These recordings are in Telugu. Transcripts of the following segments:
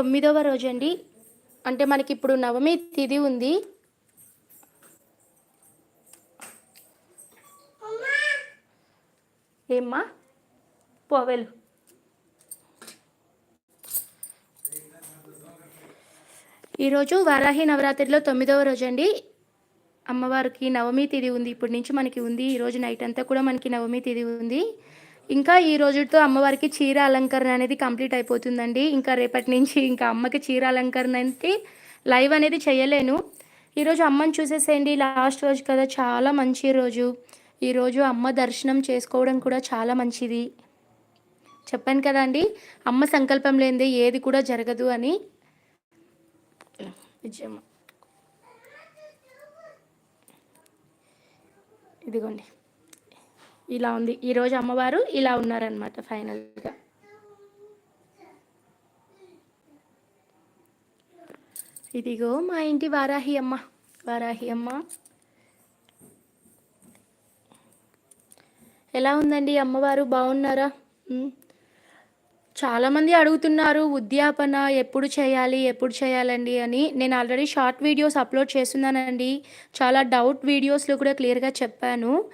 తొమ్మిదవ రోజు అండి అంటే మనకి ఇప్పుడు నవమి తిది ఉంది. ఏమ్మా? పోవెలు ఈరోజు వారాహి నవరాత్రిలో తొమ్మిదవ రోజు అండి అమ్మవారికి నవమి తిది ఉంది. ఇప్పటి నుంచి మనకి ఉంది. ఈరోజు నైట్ అంతా కూడా మనకి నవమి తిది ఉంది. ఇంకా ఈ రోజుతో అమ్మవారికి చీర అలంకరణ అనేది కంప్లీట్ అయిపోతుందండి. ఇంకా రేపటి నుంచి ఇంకా అమ్మకి చీర అలంకరణ అంటే లైవ్ అనేది చేయలేను. ఈరోజు అమ్మని చూసేసేయండి. లాస్ట్ రోజు కదా చాలా మంచి రోజు. ఈరోజు అమ్మ దర్శనం చేసుకోవడం కూడా చాలా మంచిది. చెప్పాను కదా అండి అమ్మ సంకల్పం లేనిదే ఏది కూడా జరగదు అని. ఇదిగోండి. ఇలా ఉంది. ఈరోజు అమ్మవారు ఇలా ఉన్నారనమాట ఫైనల్గా. ఇదిగో మా ఇంటి వారాహి అమ్మ. వారాహి అమ్మ. ఎలా ఉందండి అమ్మవారు? బాగున్నారా? చాలామంది అడుగుతున్నారు ఉద్యాపన ఎప్పుడు చేయాలి ఎప్పుడు చేయాలండి అని. నేను ఆల్రెడీ షార్ట్ వీడియోస్ అప్లోడ్ చేస్తున్నానండి. చాలా డౌట్ వీడియోస్లో కూడా క్లియర్గా చెప్పాను.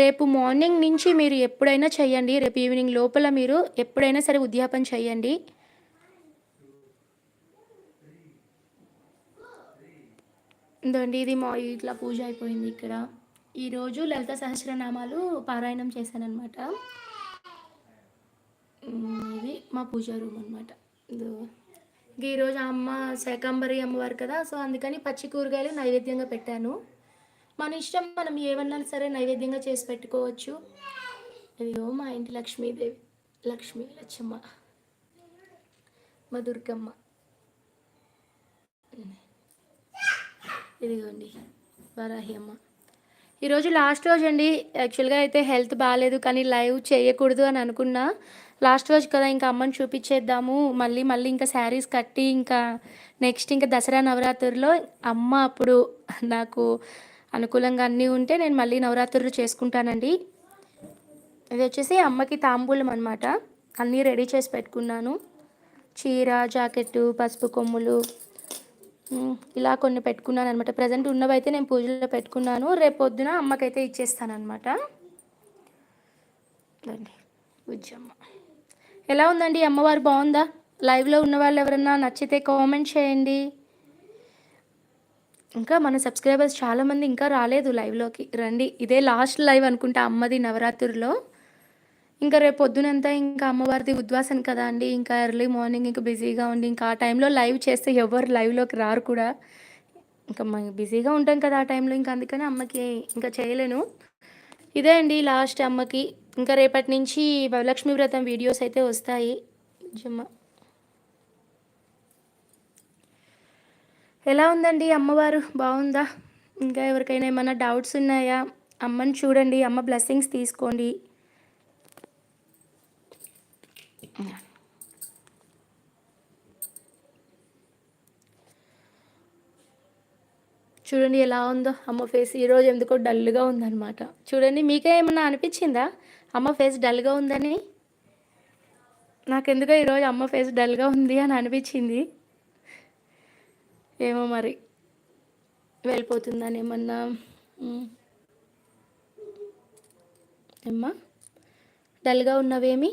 రేపు మార్నింగ్ నుంచి మీరు ఎప్పుడైనా చేయండి. రేపు ఈవినింగ్ లోపల మీరు ఎప్పుడైనా సరే ఉద్యాపన చేయండి. ఇదండి ఇది మా ఇట్లా పూజ అయిపోయింది ఇక్కడ. ఈరోజు లలిత సహస్రనామాలు పారాయణం చేశానమాట ఇది మా పూజ రూమ్ అనమాట ఈరోజు అమ్మ శాకంబరి అమ్మవారు కదా సో అందుకని పచ్చి కూరగాయలు నైవేద్యంగా పెట్టాను. మన ఇష్టం మనం ఏమన్నా సరే నైవేద్యంగా చేసి పెట్టుకోవచ్చు. ఇదిగో మా ఇంటి లక్ష్మీదేవి లక్ష్మీ లచ్చమ్మ మా దుర్గమ్మ. ఇదిగోండి వరాహి అమ్మ. ఈరోజు లాస్ట్ రోజు అండి. యాక్చువల్గా అయితే హెల్త్ బాగాలేదు కానీ లైవ్ చేయకూడదు అని అనుకున్నా. లాస్ట్ రోజు కదా ఇంకా అమ్మని చూపించేద్దాము. మళ్ళీ మళ్ళీ ఇంకా శారీస్ కట్టి ఇంకా నెక్స్ట్ ఇంకా దసరా నవరాత్రుల్లో అమ్మ అప్పుడు నాకు అనుకూలంగా అన్నీ ఉంటే నేను మళ్ళీ నవరాత్రులు చేసుకుంటానండి. ఇది వచ్చేసి అమ్మకి తాంబూలం అనమాట అన్నీ రెడీ చేసి పెట్టుకున్నాను. చీర జాకెట్టు పసుపు కొమ్ములు ఇలా కొన్ని పెట్టుకున్నాను అనమాట ప్రజెంట్ ఉన్నవైతే నేను పూజలో పెట్టుకున్నాను. రేపు పొద్దున అమ్మకైతే ఇచ్చేస్తానమాట ఉజ్జమ్మ. ఎలా ఉందండి? అమ్మవారు బాగుందా? లైవ్లో ఉన్న వాళ్ళు ఎవరన్నా నచ్చితే కామెంట్ చేయండి. ఇంకా మన సబ్స్క్రైబర్స్ చాలామంది ఇంకా రాలేదు లైవ్లోకి. రండి ఇదే లాస్ట్ లైవ్ అనుకుంటా అమ్మది నవరాత్రుల్లో. ఇంకా రేపు పొద్దునంతా ఇంకా అమ్మవారిది ఉద్వాసన కదా అండి. ఇంకా ఎర్లీ మార్నింగ్ ఇంకా బిజీగా ఉండి ఇంకా ఆ టైంలో లైవ్ చేస్తే ఎవరు లైవ్లోకి రారు కూడా. ఇంకా బిజీగా ఉంటాం కదా ఆ టైంలో ఇంకా అందుకని అమ్మకి ఇంకా చేయలేను. ఇదే అండి లాస్ట్ అమ్మకి. ఇంకా రేపటి నుంచి వరలక్ష్మి వ్రతం వీడియోస్ అయితే వస్తాయి. జమ్మ ఎలా ఉందండి అమ్మవారు? బాగుందా? ఇంకా ఎవరికైనా ఏమైనా డౌట్స్ ఉన్నాయా? అమ్మని చూడండి అమ్మ బ్లెస్సింగ్స్ తీసుకోండి. చూడండి ఎలా ఉందో అమ్మ ఫేస్. ఈరోజు ఎందుకో డల్గా ఉందన్నమాట. చూడండి మీకే ఏమన్నా అనిపించిందా? అమ్మ ఫేస్ డల్గా ఉందని? నాకెందుకో ఈరోజు అమ్మ ఫేస్ డల్గా ఉంది అని అనిపించింది. ఏమో మరి వెళ్ళిపోతుందని ఏమన్నా ఏమ్మా? డల్గా ఉన్నవేమి?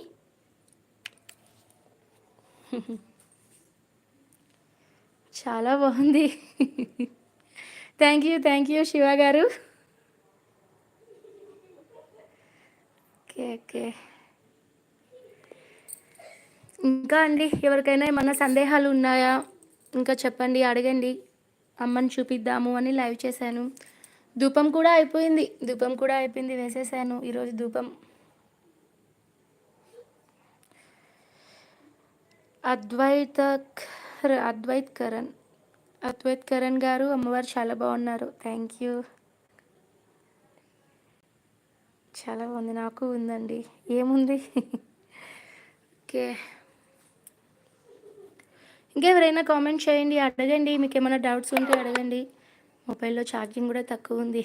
చాలా బాగుంది. Thank you thank you Siva గారు. Okay okay. ఇంకా అండి ఎవరికైనా ఏమన్నా సందేహాలు ఉన్నాయా? ఇంకా చెప్పండి అడగండి. అమ్మని చూపిద్దాము అని లైవ్ చేశాను. ధూపం కూడా అయిపోయింది. ధూపం కూడా అయిపోయింది వేసేసాను. ఈరోజు ధూపం. అద్వైత అద్వైత్ కరణ్ అద్వైత్ కరణ్ గారు అమ్మవారు చాలా బాగున్నారు. థ్యాంక్ యూ చాలా బాగుంది. నాకు ఉందండి. ఏముంది? ఓకే. ఇంకెవరైనా కామెంట్ చేయండి అడగండి. మీకు ఏమైనా డౌట్స్ ఉంటే అడగండి. మొబైల్లో ఛార్జింగ్ కూడా తక్కువ ఉంది.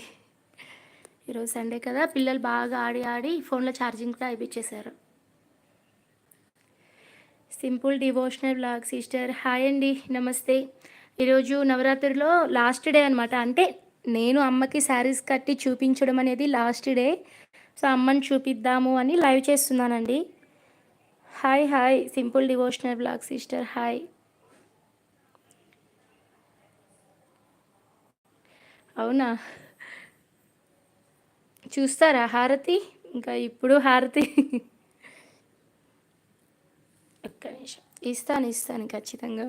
ఈరోజు సండే కదా పిల్లలు బాగా ఆడి ఆడి ఫోన్లో ఛార్జింగ్ కూడా అయిపించేశారు simple devotional blog sister. Hi అండి నమస్తే. ఈరోజు నవరాత్రిలో లాస్ట్ డే అనమాట అంటే నేను అమ్మకి శారీస్ కట్టి చూపించడం అనేది లాస్ట్ డే. సో అమ్మని చూపిద్దాము అని లైవ్ చేస్తున్నానండి. Hi hi. Simple devotional blog sister. Hi. అవునా? చూస్తారా హారతి? ఇంకా ఇప్పుడు హారతి. ఒక్క నిమిషం. ఇస్తాను ఇస్తాను ఖచ్చితంగా.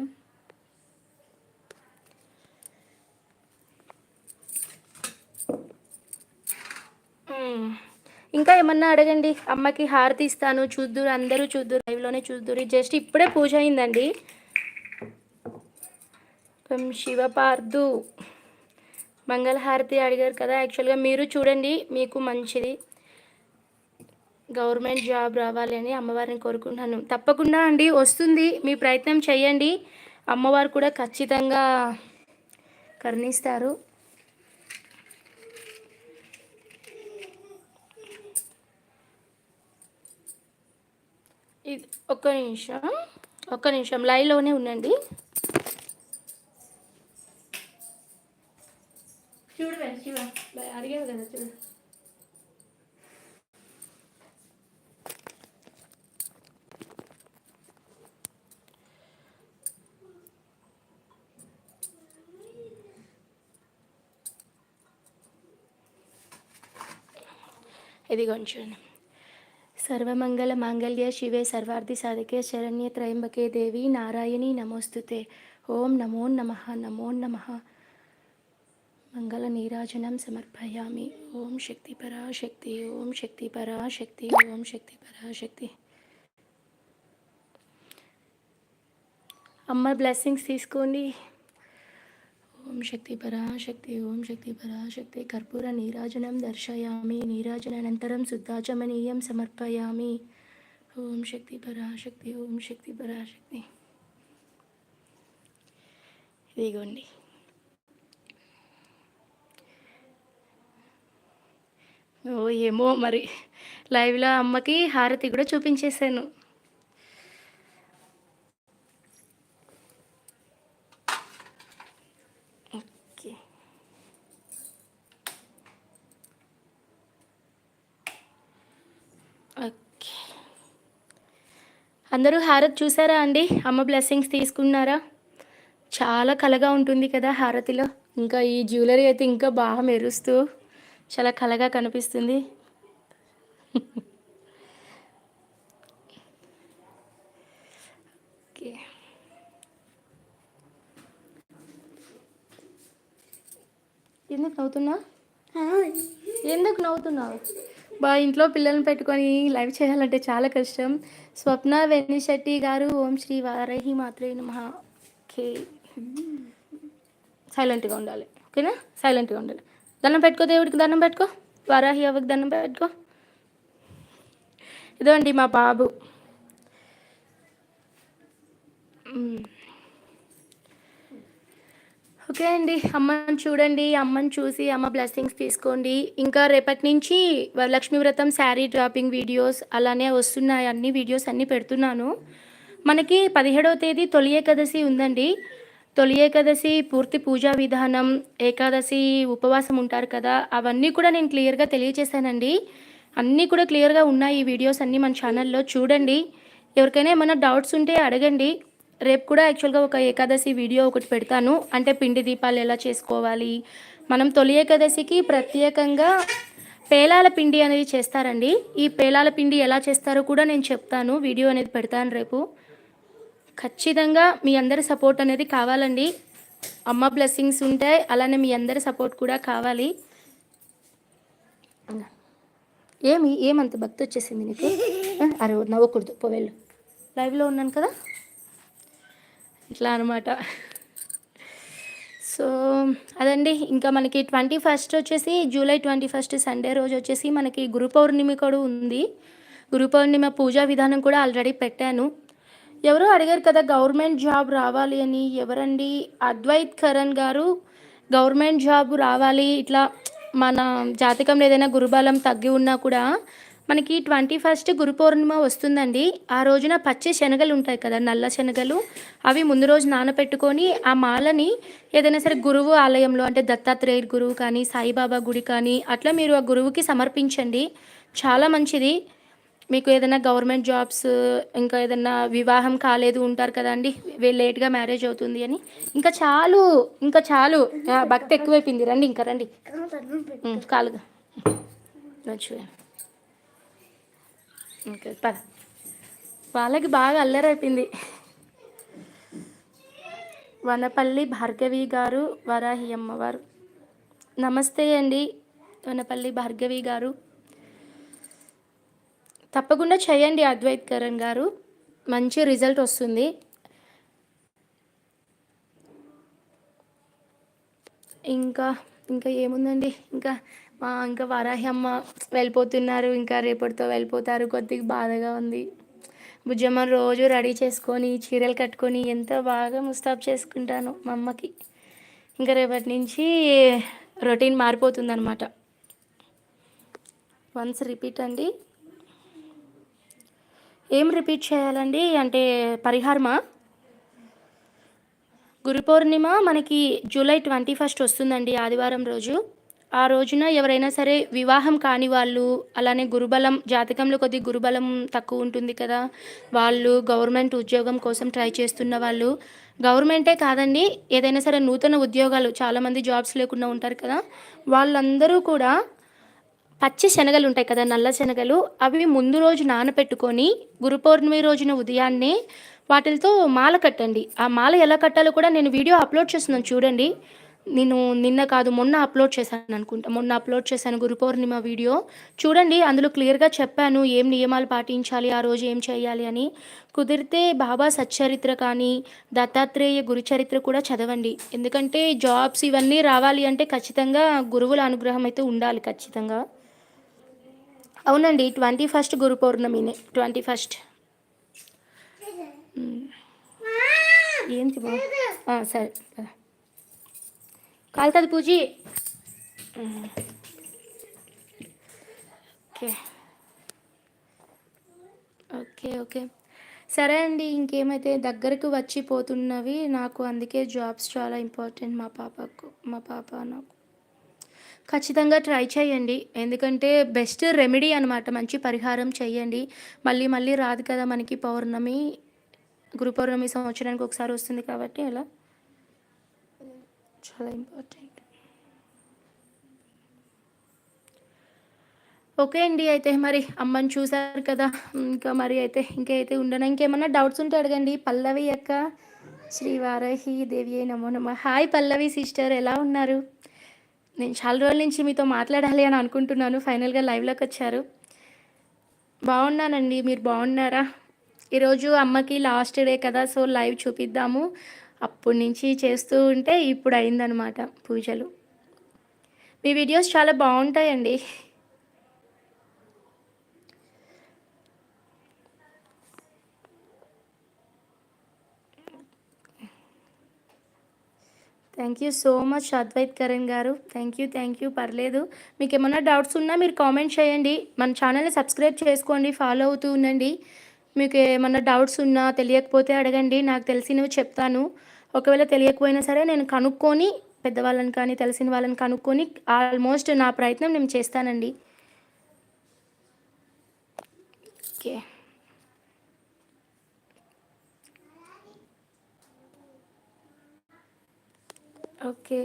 ఇంకా ఏమన్నా అడగండి? అమ్మకి హారతి ఇస్తాను చూద్దురు అందరూ చూద్దురు లైవ్లోనే చూద్దురు. జస్ట్ ఇప్పుడే పూజ అయిందండి. శివపార్దు మంగళహారతి అడిగారు కదా. యాక్చువల్గా మీరు చూడండి మీకు మంచిది. గవర్నమెంట్ జాబ్ రావాలి అని అమ్మవారిని కోరుకుంటున్నాను. తప్పకుండా అండి వస్తుంది. మీ ప్రయత్నం చేయండి. అమ్మవారు కూడా ఖచ్చితంగా కరుణిస్తారు. ఇది ఒక్క నిమిషం ఒక్క నిమిషం లైవ్లోనే ఉండండి. చూడు శివ అడిగాను కదా చూడు ఇది కొంచెం సర్వమంగళ మాంగళ్య శివే సర్వార్థి సాధకే శరణ్య త్రయంబకే దేవి నారాయణి నమోస్తుతే ఓం నమో నమ నమో నమ మంగళ నీరాజనం సమర్పయామి ఓం శక్తి పరాశక్తి ఓం శక్తి పరాశక్తి ఓం శక్తి పరాశక్తి అమ్మ బ్లెస్సింగ్స్ తీసుకోండి. ఓం శక్తి పరాశక్తి ఓం శక్తి పరాశక్తి కర్పూర నీరాజనం దర్శయామి నీరాజనానంతరం శుద్ధాచమనీయం సమర్పయామి। ఓం శక్తి పరాశక్తి ఓం శక్తి పరాశక్తి ఇదిగోండి. ఓ ఏమో మరి. లైవ్లో అమ్మకి హారతి కూడా చూపించేశాను. ఓకే. ఓకే. అందరూ హారతి చూసారా అండి? అమ్మ బ్లెస్సింగ్స్ తీసుకున్నారా? చాలా కలగా ఉంటుంది కదా హారతిలో. ఇంకా ఈ జ్యువెలరీ అయితే ఇంకా బాగా మెరుస్తూ చాలా కలగా కనిపిస్తుంది. ఓకే. ఎందుకు నవ్వుతున్నా ఎందుకు నవ్వుతున్నావు? బా ఇంట్లో పిల్లల్ని పెట్టుకొని లైవ్ చేయాలంటే చాలా కష్టం. స్వప్న వెన్నిశెట్టి గారు ఓం శ్రీ వారహి మాత్రే నమ. ఓకే. సైలెంట్గా ఉండాలి. ఓకేనా? సైలెంట్గా ఉండాలి. దండం పెట్టుకో దేవుడికి దండం పెట్టుకో వారాహి అవ్వకి దండం పెట్టుకో. ఇదో అండి మా బాబు. ఓకే అండి అమ్మని చూడండి అమ్మని చూసి అమ్మ బ్లెస్సింగ్స్ తీసుకోండి. ఇంకా రేపటి నుంచి వరలక్ష్మి వ్రతం శారీ డ్రాపింగ్ వీడియోస్ అలానే వస్తున్నాయి. అన్ని వీడియోస్ అన్నీ పెడుతున్నాను. మనకి పదిహేడవ తేదీ తొలి ఏకాదశి ఉందండి. తొలి ఏకాదశి పూర్తి పూజా విధానం ఏకాదశి ఉపవాసం ఉంటారు కదా అవన్నీ కూడా నేను క్లియర్గా తెలియచేశానండి. అన్నీ కూడా క్లియర్గా ఉన్నాయి ఈ వీడియోస్ అన్నీ మన ఛానల్లో చూడండి. ఎవరికైనా ఏమైనా డౌట్స్ ఉంటే అడగండి. రేపు కూడా యాక్చువల్గా ఒక ఏకాదశి వీడియో ఒకటి పెడతాను. అంటే పిండి దీపాలు ఎలా చేసుకోవాలి? మనం తొలి ఏకాదశికి ప్రత్యేకంగా పేలాల పిండి అనేది చేస్తారండి. ఈ పేలాల పిండి ఎలా చేస్తారో కూడా నేను చెప్తాను. వీడియో అనేది పెడతాను రేపు. ఖచ్చితంగా మీ అందరి సపోర్ట్ అనేది కావాలండి. అమ్మ బ్లెస్సింగ్స్ ఉంటాయి అలానే మీ అందరి సపోర్ట్ కూడా కావాలి. ఏమి ఏమంత భక్తి వచ్చేసింది నీకు? అరే నవ్వకూడదు పోవేళ్ళు లైవ్లో ఉన్నాను కదా? ఇట్లా అనమాట సో అదండి ఇంకా మనకి ట్వంటీ ఫస్ట్ వచ్చేసి జూలై ట్వంటీ ఫస్ట్ సండే రోజు వచ్చేసి మనకి గురు పౌర్ణమి కూడా ఉంది. గురు పౌర్ణిమ పూజా విధానం కూడా ఆల్రెడీ పెట్టాను. ఎవరో అడిగారు కదా గవర్నమెంట్ జాబ్ రావాలి అని. ఎవరండి? అద్వైత్ కరణ్ గారు గవర్నమెంట్ జాబ్ రావాలి ఇట్లా మన జాతకంలో ఏదైనా గురుబలం తగ్గి ఉన్నా కూడా మనకి ట్వంటీ ఫస్ట్ గురు పౌర్ణిమ వస్తుందండి. ఆ రోజున పచ్చి శనగలు ఉంటాయి కదా నల్ల శనగలు అవి ముందు రోజు నానపెట్టుకొని ఆ మాలని ఏదైనా సరే గురువు ఆలయంలో అంటే దత్తాత్రేయ గురువు కానీ సాయిబాబా గుడి కానీ అట్లా మీరు ఆ గురువుకి సమర్పించండి. చాలా మంచిది. మీకు ఏదైనా గవర్నమెంట్ జాబ్స్ ఇంకా ఏదైనా వివాహం కాలేదు ఉంటారు కదండి లేట్గా మ్యారేజ్ అవుతుంది అని. ఇంకా చాలు ఇంకా చాలు. భక్తి ఎక్కువైపోయింది. రండి ఇంకా రండి. కాలుగా. మంచిగా ఓకే పద. వాళ్ళకి బాగా అల్లరైపోయింది. వనపల్లి భార్గవి గారు వరాహి అమ్మవారు. నమస్తే అండి వనపల్లి భార్గవి గారు. తప్పకుండా చేయండి అద్వైత్ కరణ్ గారు. మంచి రిజల్ట్ వస్తుంది. ఇంకా ఇంకా ఏముందండి? ఇంకా మా ఇంకా వారాహి అమ్మ వెళ్ళిపోతున్నారు. ఇంకా రేపటితో వెళ్ళిపోతారు. కొద్దిగా బాధగా ఉంది. బుజ్జమ్మ రోజు రెడీ చేసుకొని చీరలు కట్టుకొని ఎంతో బాగా ముస్తాబ్ చేసుకుంటాను మా అమ్మకి. ఇంకా రేపటి నుంచి రొటీన్ మారిపోతుంది అనమాట వన్స్ రిపీట్ అండి. ఏం రిపీట్ చేయాలండి? అంటే పరిహారమా? గురు పౌర్ణిమ మనకి జూలై ట్వంటీ ఫస్ట్ వస్తుందండి ఆదివారం రోజు. ఆ రోజున ఎవరైనా సరే వివాహం కాని వాళ్ళు అలానే గురుబలం జాతకంలో కొద్ది గురుబలం తక్కువ ఉంటుంది కదా వాళ్ళు గవర్నమెంట్ ఉద్యోగం కోసం ట్రై చేస్తున్న వాళ్ళు. గవర్నమెంటే కాదండి ఏదైనా సరే నూతన ఉద్యోగాలు చాలామంది జాబ్స్ లేకుండా ఉంటారు కదా వాళ్ళందరూ కూడా పచ్చి శనగలు ఉంటాయి కదా నల్ల శనగలు అవి ముందు రోజు నానపెట్టుకొని గురు పౌర్ణమి రోజున ఉదయాన్నే వాటితో మాల కట్టండి. ఆ మాల ఎలా కట్టాలో కూడా నేను వీడియో అప్లోడ్ చేస్తున్నాను చూడండి. నేను నిన్న కాదు మొన్న అప్లోడ్ చేశాను అనుకుంటా. మొన్న అప్లోడ్ చేశాను గురు పౌర్ణిమ వీడియో. చూడండి అందులో క్లియర్గా చెప్పాను ఏం నియమాలు పాటించాలి ఆ రోజు ఏం చేయాలి అని. కుదిరితే బాబా సచ్చరిత్ర కానీ దత్తాత్రేయ గురు చరిత్ర కూడా చదవండి. ఎందుకంటే జాబ్స్ ఇవన్నీ రావాలి అంటే ఖచ్చితంగా గురువుల అనుగ్రహం అయితే ఉండాలి ఖచ్చితంగా. అవునండి ట్వంటీ ఫస్ట్ గురు పౌర్ణమినే ట్వంటీ ఫస్ట్. ఏంటి సరే. కాలుతుంది పూజీ. ఓకే. Okay okay. సరే అండి ఇంకేమైతే దగ్గరకు వచ్చి పోతున్నవి నాకు అందుకే జాబ్స్ చాలా ఇంపార్టెంట్ మా పాపకు మా పాప నాకు. ఖచ్చితంగా ట్రై చేయండి. ఎందుకంటే బెస్ట్ రెమెడీ అనమాట మంచి పరిహారం చేయండి. మళ్ళీ మళ్ళీ రాదు కదా మనకి పౌర్ణమి. గురు పౌర్ణమి సంవత్సరానికి ఒకసారి వస్తుంది కాబట్టి అలా. చాలా ఇంపార్టెంట్ ఓకే అండి. అయితే మరి అమ్మని చూసారు కదా. ఇంకా మరి అయితే ఇంకైతే ఉండను? ఇంకేమన్నా డౌట్స్ ఉంటే అడగండి. పల్లవి అక్క శ్రీ వారాహి దేవి నమో నమ. హాయ్ పల్లవి సిస్టర్ ఎలా ఉన్నారు? నేను చాలా రోజుల నుంచి మీతో మాట్లాడాలి అని అనుకుంటున్నాను. ఫైనల్గా లైవ్లోకి వచ్చారు. బాగున్నానండి. మీరు బాగున్నారా? ఈరోజు అమ్మకి లాస్ట్ డే కదా సో లైవ్ చూపిద్దాము. అప్పటి నుంచి చేస్తూ ఉంటే ఇప్పుడు అయిందనమాట పూజలు. మీ వీడియోస్ చాలా బాగుంటాయండి. Thank you so much Advait Karan గారు. థ్యాంక్ యూ థ్యాంక్ యూ పర్లేదు. మీకు ఏమైనా డౌట్స్ ఉన్నా మీరు కామెంట్ చేయండి. మన ఛానల్ని సబ్స్క్రైబ్ చేసుకోండి ఫాలో అవుతూ ఉండండి. మీకు ఏమైనా డౌట్స్ ఉన్నా తెలియకపోతే అడగండి. నాకు తెలిసినవి చెప్తాను. ఒకవేళ తెలియకపోయినా సరే నేను కనుక్కొని పెద్దవాళ్ళని కానీ తెలిసిన వాళ్ళని కనుక్కొని ఆల్మోస్ట్ నా ప్రయత్నం నేను చేస్తానండి. Okay okay.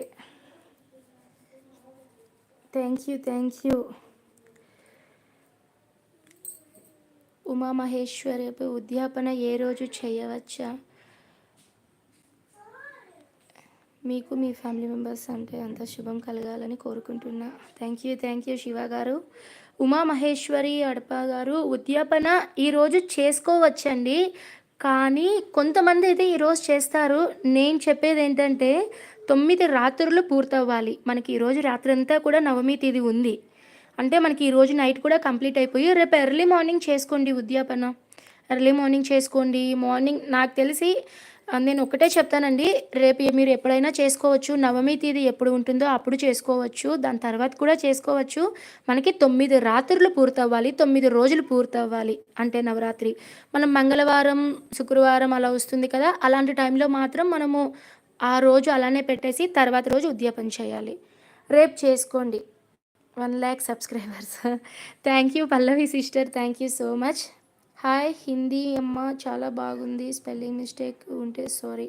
Thank you thank you. ఉమామహేశ్వరపు ఉద్యాపన ఏ రోజు చేయవచ్చా? మీకు మీ ఫ్యామిలీ మెంబర్స్ అంటే అంత శుభం కలగాలని కోరుకుంటున్నా. Thank you thank you Siva గారు. ఉమామహేశ్వరి అడప గారు ఉద్యాపన ఈరోజు చేసుకోవచ్చండి. కానీ కొంతమంది అయితే ఈరోజు చేస్తారు. నేను చెప్పేది ఏంటంటే తొమ్మిది రాత్రులు పూర్తవ్వాలి. మనకి ఈరోజు రాత్రి అంతా కూడా నవమి తేదీ ఉంది. అంటే మనకి ఈరోజు నైట్ కూడా కంప్లీట్ అయిపోయి రేపు ఎర్లీ మార్నింగ్ చేసుకోండి ఉద్యాపన. ఎర్లీ మార్నింగ్ చేసుకోండి. మార్నింగ్ నాకు తెలిసి నేను ఒకటే చెప్తానండి. రేపు మీరు ఎప్పుడైనా చేసుకోవచ్చు. నవమి తేదీ ఎప్పుడు ఉంటుందో అప్పుడు చేసుకోవచ్చు. దాని తర్వాత కూడా చేసుకోవచ్చు. మనకి తొమ్మిది రాత్రులు పూర్తవ్వాలి. తొమ్మిది రోజులు పూర్తవ్వాలి. అంటే నవరాత్రి. మనం మంగళవారం శుక్రవారం అలా వస్తుంది కదా. అలాంటి టైంలో మాత్రం మనము ఆ రోజు అలానే పెట్టేసి తర్వాత రోజు ఉద్యాపన చేయాలి. రేపు చేసుకోండి. One lakh subscribers. Thank you Pallavi sister thank you so much. Hi Hindi అమ్మ చాలా బాగుంది. స్పెల్లింగ్ మిస్టేక్ ఉంటే sorry.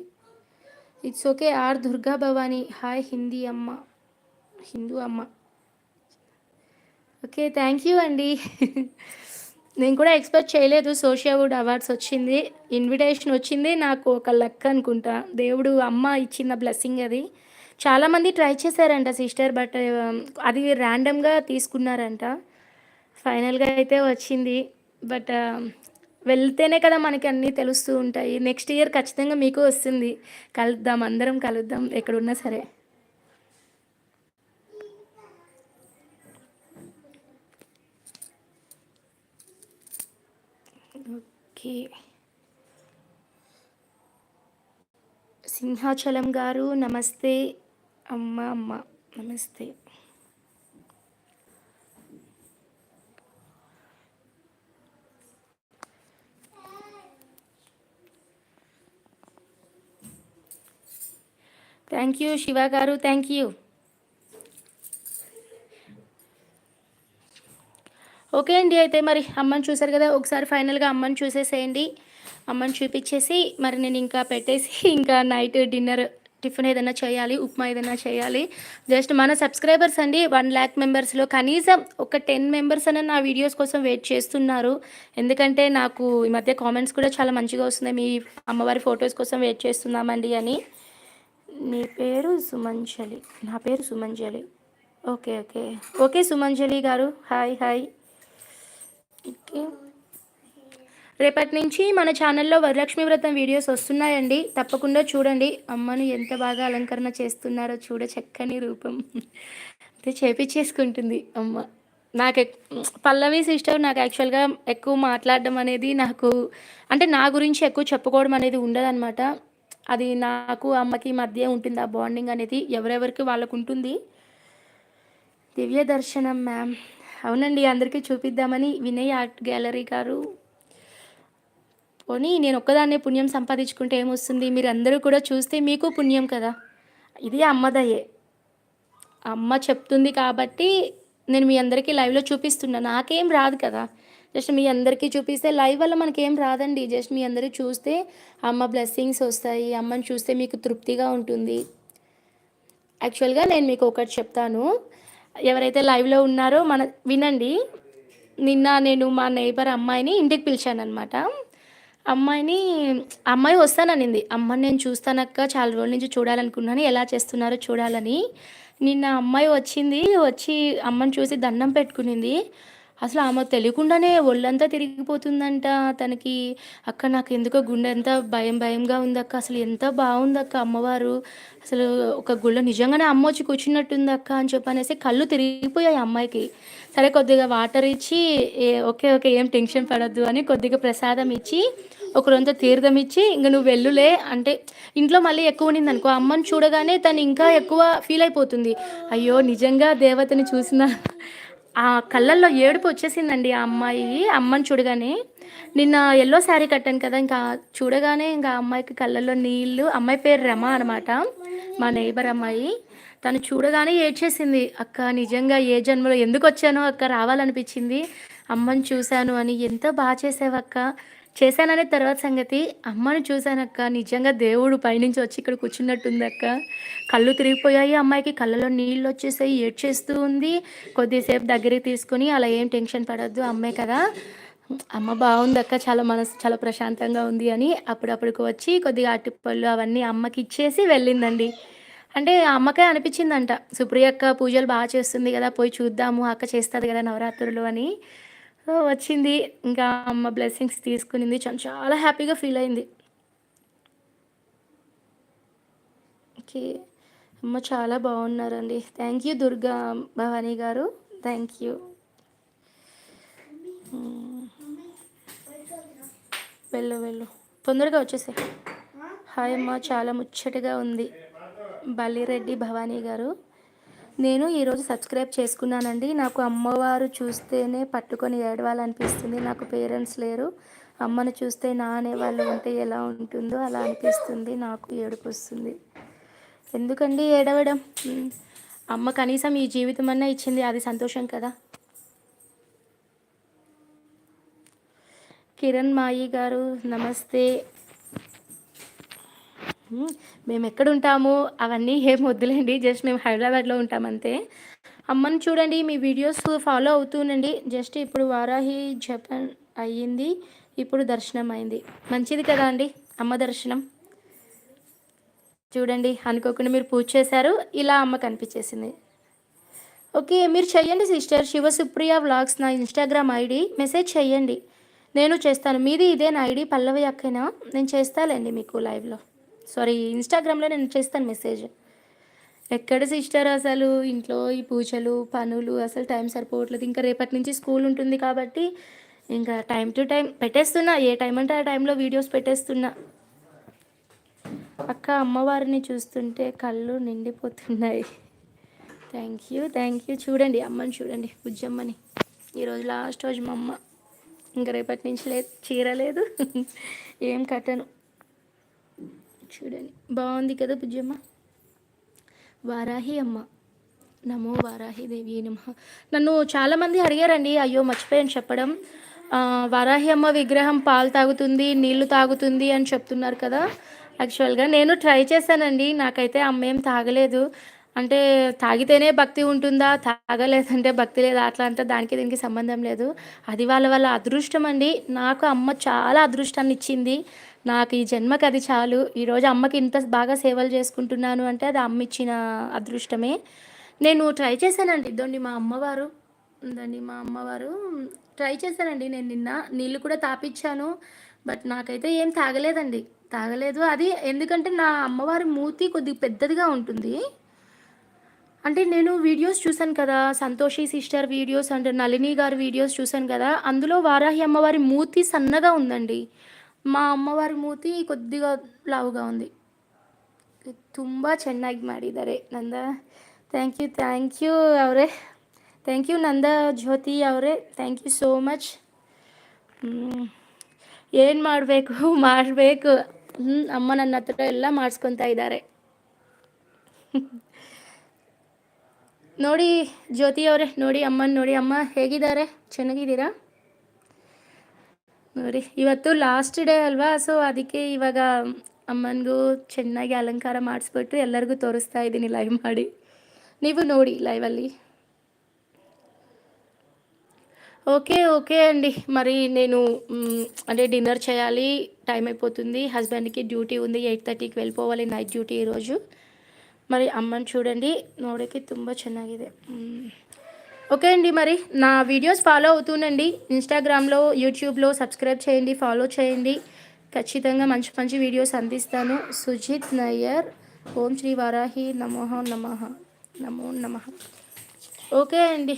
It's okay R Durga Bhavani. Hi Hindi అమ్మ. హిందూ అమ్మ. ఓకే థ్యాంక్ యూ అండి. నేను కూడా ఎక్స్పెక్ట్ చేయలేదు సోషియావుడ్ అవార్డ్స్ వచ్చింది. ఇన్విటేషన్ వచ్చింది. నాకు ఒక లక్ అనుకుంటా. దేవుడు అమ్మ ఇచ్చిన బ్లెస్సింగ్ అది. చాలామంది ట్రై చేశారంట సిస్టర్ బట్ అది ర్యాండమ్గా తీసుకున్నారంట. ఫైనల్గా అయితే వచ్చింది. బట్ వెళ్తేనే కదా మనకి అన్నీ తెలుస్తూ ఉంటాయి. నెక్స్ట్ ఇయర్ ఖచ్చితంగా మీకు వస్తుంది. కలుద్దాం అందరం కలుద్దాం ఎక్కడున్నా సరే. ఓకే సింహాచలం గారు నమస్తే అమ్మ అమ్మ నమస్తే. థ్యాంక్ యూ శివ గారు థ్యాంక్ యూ ఓకే అండి. అయితే మరి అమ్మని చూసారు కదా ఒకసారి ఫైనల్గా అమ్మని చూసేసేయండి. అమ్మని చూపించేసి మరి నేను ఇంకా పెట్టేసి ఇంకా నైట్ డిన్నర్ టిఫిన్ ఏదైనా చేయాలి ఉప్మా ఏదైనా చేయాలి. జస్ట్ మన సబ్స్క్రైబర్స్ అండి వన్ ల్యాక్ మెంబర్స్లో కనీసం ఒక టెన్ మెంబర్స్ అన్న నా వీడియోస్ కోసం వెయిట్ చేస్తున్నారు. ఎందుకంటే నాకు ఈ మధ్య కామెంట్స్ కూడా చాలా మంచిగా వస్తున్నాయి. మీ అమ్మవారి ఫొటోస్ కోసం వెయిట్ చేస్తున్నామండి అని. నీ పేరు సుమంజలి. నా పేరు Sumanjali. Okay okay. Okay Sumanjali గారు. Hi hi. ఓకే. రేపటి నుంచి మన ఛానల్లో వరలక్ష్మి వ్రతం వీడియోస్ వస్తున్నాయండి. తప్పకుండా చూడండి. అమ్మను ఎంత బాగా అలంకరణ చేస్తున్నారో చూడ చక్కని రూపం. అయితే చేపించేసుకుంటుంది అమ్మ. నాకు పల్లవి సిస్టర్ నాకు యాక్చువల్గా ఎక్కువ మాట్లాడడం అనేది నాకు అంటే నా గురించి ఎక్కువ చెప్పుకోవడం అనేది ఉండదన్నమాట. అది నాకు అమ్మకి మధ్య ఉంటుంది ఆ బాండింగ్ అనేది ఎవరెవరికి వాళ్ళకు ఉంటుంది దివ్య దర్శనం మ్యామ్. అవునండి అందరికీ చూపిద్దామని వినయ్ ఆర్ట్ గ్యాలరీ గారు. పోనీ నేను ఒక్కదాన్నే పుణ్యం సంపాదించుకుంటే ఏమొస్తుంది? మీరు అందరూ కూడా చూస్తే మీకు పుణ్యం కదా. ఇది అమ్మదయ్యే అమ్మ చెప్తుంది కాబట్టి నేను మీ అందరికీ లైవ్లో చూపిస్తున్నా. నాకేం రాదు కదా. జస్ట్ మీ అందరికీ చూపిస్తే లైవ్ వల్ల మనకేం రాదండి. జస్ట్ మీ అందరూ చూస్తే అమ్మ బ్లెస్సింగ్స్ వస్తాయి. అమ్మని చూస్తే మీకు తృప్తిగా ఉంటుంది. యాక్చువల్గా నేను మీకు ఒకటి చెప్తాను. ఎవరైతే లైవ్లో ఉన్నారో మన వినండి. నిన్న నేను మా నైబర్ అమ్మాయిని ఇంటికి పిలిచాను అనమాట అమ్మాయిని అమ్మాయి వస్తాననింది. అమ్మని నేను చూస్తానక్క చాలా రోజుల నుంచి చూడాలనుకున్నాను. ఎలా చేస్తున్నారో చూడాలని. నిన్న అమ్మాయి వచ్చింది వచ్చి అమ్మని చూసి దండం పెట్టుకునింది. అసలు ఆమె తెలియకుండానే ఒళ్ళంతా తిరిగిపోతుందంట తనకి అక్క నాకు ఎందుకో గుండె ఎంత భయం భయంగా ఉందక్క. అసలు ఎంత బాగుందక్క అమ్మవారు. అసలు ఒక గుళ్ళ నిజంగానే అమ్మ వచ్చి కూర్చున్నట్టుంది అక్క అని చెప్పనేసి కళ్ళు తిరిగిపోయాయి అమ్మాయికి. సరే కొద్దిగా వాటర్ ఇచ్చి ఓకే ఓకే ఏం టెన్షన్ పడద్దు అని కొద్దిగా ప్రసాదం ఇచ్చి ఒకరంతా తీర్థం ఇచ్చి ఇంక నువ్వు వెళ్ళులే అంటే ఇంట్లో మళ్ళీ ఎక్కువ ఉండింది అనుకో అమ్మని చూడగానే తను ఇంకా ఎక్కువ ఫీల్ అయిపోతుంది. అయ్యో నిజంగా దేవతని చూసిన ఆ కళ్ళల్లో ఏడుపు వచ్చేసిందండి ఆ అమ్మాయి అమ్మని చూడగానే. నిన్న ఎల్లో శారీ కట్టాను కదా ఇంకా చూడగానే ఇంకా అమ్మాయికి కళ్ళల్లో నీళ్ళు అమ్మాయి పేరు రమ అనమాట మా నైబర్ అమ్మాయి. తను చూడగానే ఏడ్చేసింది అక్క నిజంగా ఏ జన్మలో ఎందుకు వచ్చానో అక్క రావాలనిపించింది. అమ్మని చూశాను అని ఎంతో బాగా చేసావక్క. చేశాననే తర్వాత సంగతి అమ్మను చూశానక్క. నిజంగా దేవుడు పైనుంచి వచ్చి ఇక్కడ కూర్చున్నట్టుందక్క. కళ్ళు తిరిగిపోయాయి అమ్మాయికి. కళ్ళలో నీళ్ళు వచ్చేసాయి ఏడ్చేస్తూ ఉంది. కొద్దిసేపు దగ్గరికి తీసుకుని అలా ఏం టెన్షన్ పడద్దు అమ్మాయి కదా. అమ్మ బాగుంది అక్క చాలా మనసు చాలా ప్రశాంతంగా ఉంది అని అప్పుడప్పుడుకు వచ్చి కొద్దిగా అట్టుపళ్ళు అవన్నీ అమ్మకి ఇచ్చేసి వెళ్ళిందండి. అంటే అమ్మకే అనిపించిందంట సుప్రియ అక్క పూజలు బాగా చేస్తుంది కదా పోయి చూద్దాము అక్క చేస్తుంది కదా నవరాత్రులు అని. వచ్చింది. ఇంకా అమ్మ బ్లెస్సింగ్స్ తీసుకునింది. చాలా హ్యాపీగా ఫీల్ అయింది. ఓకే. అమ్మ చాలా బాగున్నారండి. థ్యాంక్ యూ దుర్గా భవానీ గారు. థ్యాంక్ యూ వెళ్ళు వెళ్ళు. తొందరగా వచ్చేసాయి. హాయ్ అమ్మ చాలా ముచ్చటగా ఉంది. బల్లిరెడ్డి భవానీ గారు. నేను ఈరోజు సబ్స్క్రైబ్ చేసుకున్నానండి. నాకు అమ్మవారు చూస్తేనే పట్టుకొని ఏడవాలనిపిస్తుంది. నాకు పేరెంట్స్ లేరు. అమ్మను చూస్తే నానే వాళ్ళు ఉంటే ఎలా ఉంటుందో అలా అనిపిస్తుంది. నాకు ఏడుపు వస్తుంది. ఎందుకండి ఏడవడం? అమ్మ కనీసం ఈ జీవితం అన్నా ఇచ్చింది. అది సంతోషం కదా? కిరణ్ మాయి గారు నమస్తే. మేము ఎక్కడ ఉంటాము అవన్నీ ఏం వద్దులేండి. జస్ట్ మేము హైదరాబాద్లో ఉంటాం అంతే. అమ్మని చూడండి మీ వీడియోస్ ఫాలో అవుతూనండి జస్ట్ ఇప్పుడు వారాహి జపన్ అయ్యింది. ఇప్పుడు దర్శనం అయింది. మంచిది కదా అండి? అమ్మ దర్శనం. చూడండి అనుకోకుండా మీరు పూజ చేశారు. ఇలా అమ్మ కనిపించేసింది. ఓకే మీరు చెయ్యండి సిస్టర్. శివసుప్రియ వ్లాగ్స్ నా ఇన్స్టాగ్రామ్ ఐడి. మెసేజ్ చెయ్యండి నేను చేస్తాను. మీది ఇదే నా ఐడి. పల్లవి అక్కైనా? నేను చేస్తాలేండి మీకు లైవ్లో. సారీ ఇన్స్టాగ్రామ్లో నేను చేస్తాను మెసేజ్ ఎక్కడ సిస్టర్ అసలు? ఇంట్లో ఈ పూజలు పనులు అసలు టైం సరిపోవట్లేదు. ఇంకా రేపటి నుంచి స్కూల్ ఉంటుంది కాబట్టి ఇంకా టైం టు టైం పెట్టేస్తున్నా. ఏ టైం అంటే ఆ టైంలో వీడియోస్ పెట్టేస్తున్నా. అక్క అమ్మవారిని చూస్తుంటే కళ్ళు నిండిపోతున్నాయి. థ్యాంక్ యూ థ్యాంక్ యూ చూడండి అమ్మని చూడండి బుజ్జమ్మని. ఈరోజు లాస్ట్ రోజు మా అమ్మ. ఇంకా రేపటి నుంచి లేదు చీర లేదు. ఏం కట్టను. చూడండి. బాగుంది కదా బుజ్జమ్మ? వారాహి అమ్మ. నమో వారాహి దేవి నమ. నన్ను చాలామంది అడిగారండి అయ్యో మర్చిపోయాను చెప్పడం. వారాహి అమ్మ విగ్రహం పాలు తాగుతుంది నీళ్ళు తాగుతుంది అని చెప్తున్నారు కదా. యాక్చువల్గా నేను ట్రై చేశానండి నాకైతే అమ్మ ఏం తాగలేదు. అంటే తాగితేనే భక్తి ఉంటుందా తాగలేదంటే భక్తి లేదా అట్లా అంటే దానికి దీనికి సంబంధం లేదు. అది వాళ్ళ వాళ్ళ అదృష్టం అండి. నాకు అమ్మ చాలా అదృష్టాన్ని ఇచ్చింది. నాకు ఈ జన్మకి అది చాలు. ఈరోజు అమ్మకి ఇంత బాగా సేవలు చేసుకుంటున్నాను అంటే అది అమ్మ ఇచ్చిన అదృష్టమే. నేను ట్రై చేశానండి. ఇదండి మా అమ్మవారు. ఉందండి మా అమ్మవారు. ట్రై చేశానండి నేను నిన్న. నీళ్ళు కూడా తాపిచ్చాను. బట్ నాకైతే ఏం తాగలేదండి. తాగలేదు. అది ఎందుకంటే నా అమ్మవారి మూతి కొద్దిగా పెద్దదిగా ఉంటుంది. అంటే నేను వీడియోస్ చూశాను కదా. సంతోషి సిస్టర్ వీడియోస్ అంటే నళిని గారి వీడియోస్ చూశాను కదా. అందులో వారాహి అమ్మవారి మూతి సన్నగా ఉందండి. మా అమ్మవారి ಮೂತಿ కొద్దిగా ಲಾವುಗ ఉంది. ತುಂಬ ಚೆನ್ನಾಗಿ ಮಾಡಿದ್ದಾರೆ Nanda thank you thank you ಅವರೇ ಥ್ಯಾಂಕ್ ಯು ನಂದ ಜ್ಯೋತಿ ಅವರೇ ಥ್ಯಾಂಕ್ ಯು ಸೋ ಮಚ್ ಏನು ಮಾಡಬೇಕು ಮಾಡಬೇಕು ಹ್ಞೂ ಅಮ್ಮ ನನ್ನ ಹತ್ರ ಎಲ್ಲ ಮಾಡಿಸ್ಕೊತಾ ಇದ್ದಾರೆ ನೋಡಿ ಜ್ಯೋತಿ ಅವರೇ ನೋಡಿ ಅಮ್ಮನ ನೋಡಿ ಅಮ್ಮ ಹೇಗಿದ್ದಾರೆ ಚೆನ್ನಾಗಿದ್ದೀರಾ ನೋಡಿ ಇವತ್ತು ಲಾಸ್ಟ್ ಡೇ ಅಲ್ವಾ ಸೊ ಅದಕ್ಕೆ ಇವಾಗ ಅಮ್ಮನಿಗೂ ಚೆನ್ನಾಗಿ ಅಲಂಕಾರ ಮಾಡಿಸ್ಬಿಟ್ಟು ಎಲ್ಲರಿಗೂ ತೋರಿಸ್ತಾ ಇದ್ದೀನಿ ಲೈವ್ ಮಾಡಿ ನೀವು ನೋಡಿ ಲೈವಲ್ಲಿ ఓకే ఓకే అండి మరి నేను మ్, అంటే డిన్నర్ చేయాలి టైం అయిపోతుంది హస్బెండ్కి డ్యూటీ ఉంది ఎయిట్ థర్టీకి వెళ్ళిపోవాలి నైట్ డ్యూటీ ఈరోజు మరి అమ్మని చూడండి ನೋಡೋಕ್ಕೆ ತುಂಬ ಚೆನ್ನಾಗಿದೆ ಮ್. ఓకే అండి మరి నా వీడియోస్ ఫాలో అవుతుండండి. ఇన్స్టాగ్రామ్లో యూట్యూబ్లో సబ్స్క్రైబ్ చేయండి ఫాలో చేయండి. ఖచ్చితంగా మంచి మంచి వీడియోస్ అందిస్తాను. సుజిత్ నయ్యర్ ఓం శ్రీ వారాహి నమో నమ నమో నమ. ఓకే అండి.